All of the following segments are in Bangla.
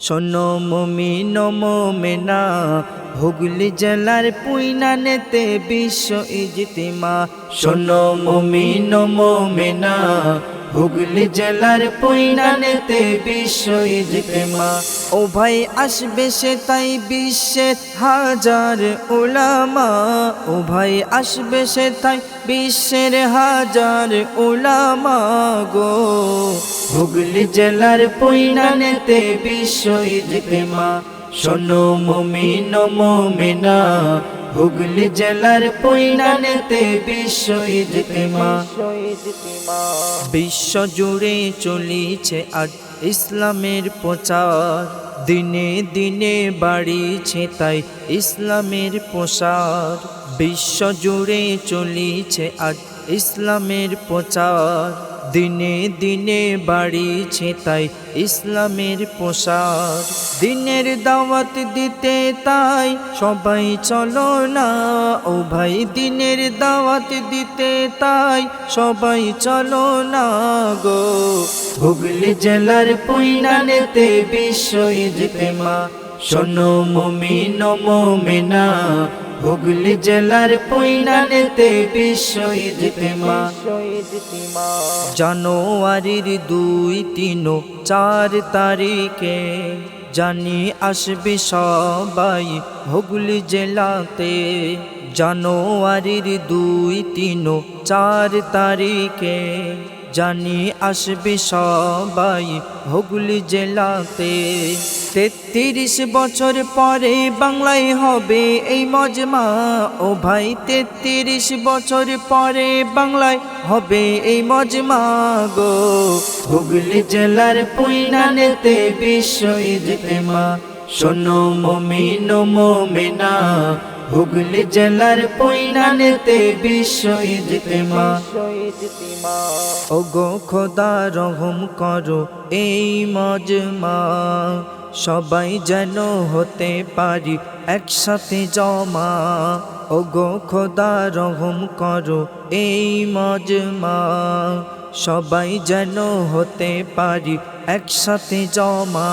শোনো মমি নমেনা হুগলি জেলার পুইনা নেতে বিশ্ব ইজতিমা। শোনো মমি মোমেনা হুগলি জেলার পুইনা নেতে বিশ্ব ইজতিমা ও ভাই আসবে সে তাই বিশ্বের হাজার উলামা। ও ভাই আসবে সে তাই বিশ্বের হাজার উলামা গো। হুগলি জেলার পৈনা নেতে বিশ্ব ইজতেমা শোনো মমিন মোমেনা হুগলি জেলার পৈনা নেতে বিশ্ব ইজতেমা। বিশ্ব জুড়ে চলিছে আজ ইসলামের প্রচার। দিনে দিনে বাড়িছে তাই ইসলামের প্রসার। বিশ্ব জুড়ে চলিছে আজ ইসলামের প্রচার। দিনে দিনে বাড়িছে তাই ইসলামের পোশাক। দিনের দাওয়াত দিতে তাই সবাই চলো না। ও ভাই, দিনের দাওয়াত দিতে তাই সবাই চলো না গো। হুগলি জেলার পুইনানেতে বিশ্ব ইজতেমা শোনো মমিন মোমেনা, হুগলি জেলার পুইনানেতে বিশ্ব ইজতেমা জানুয়ারির দুই তিন চার তারিখে জানি আসবে সবাই হুগলি জেলাতে। জানুয়ারির দুই তিন চার তারিখে জানি আসবে সবাই হুগলি জেলাতে। তেত্রিশ বছর পরে বাংলায় হবে এই মজমা। ও ভাই, তেত্রিশ বছর পরে বাংলায় হবে এই মজমা গো। হুগলি জেলার পুইনানেতে বিশ্ব ইজতেমা শোনো মমিন মোমেনা হুগলি জেলার পৈনানেতে বিশ্ব ইজতেমা ও গো খোদা, রহম করো এই মজমা। সবাই যেন হতে পারি একসাথে জমা। ও গো খোদা, রহম করো এই মজমা। সবাই যেন হতে পারি একসাথে জমা।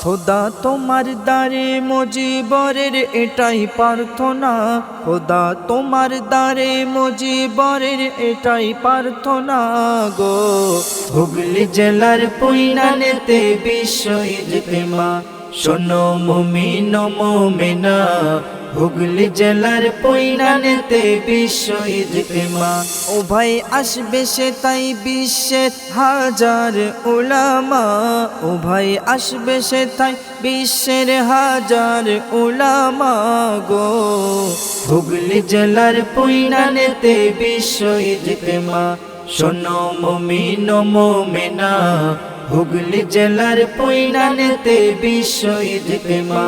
খোদা তোমার দ্বারে মজিবরের এটাই প্রার্থনা। খোদা তোমার দ্বারে মজিবরের এটাই প্রার্থনা গো। হুগলি জেলার পুইনানেতে বিশ্ব ইজতেমা শোনো মমিন মোমেনা হুগলি জেলার পৈনানেতে বিশ্ব ইজতেমা ও ভাই আসবে সে তাই বিশ্বের হাজার উলামা। ও ভাই আসবে সে তাই বিশ্বের হাজার উলামা গো। হুগলি জেলার পৈনানেতে বিশ্ব ইজতেমা শোনো মমিন মোমেনা হুগলি জেলার পৈনানেতে বিশ্ব ইজতিমা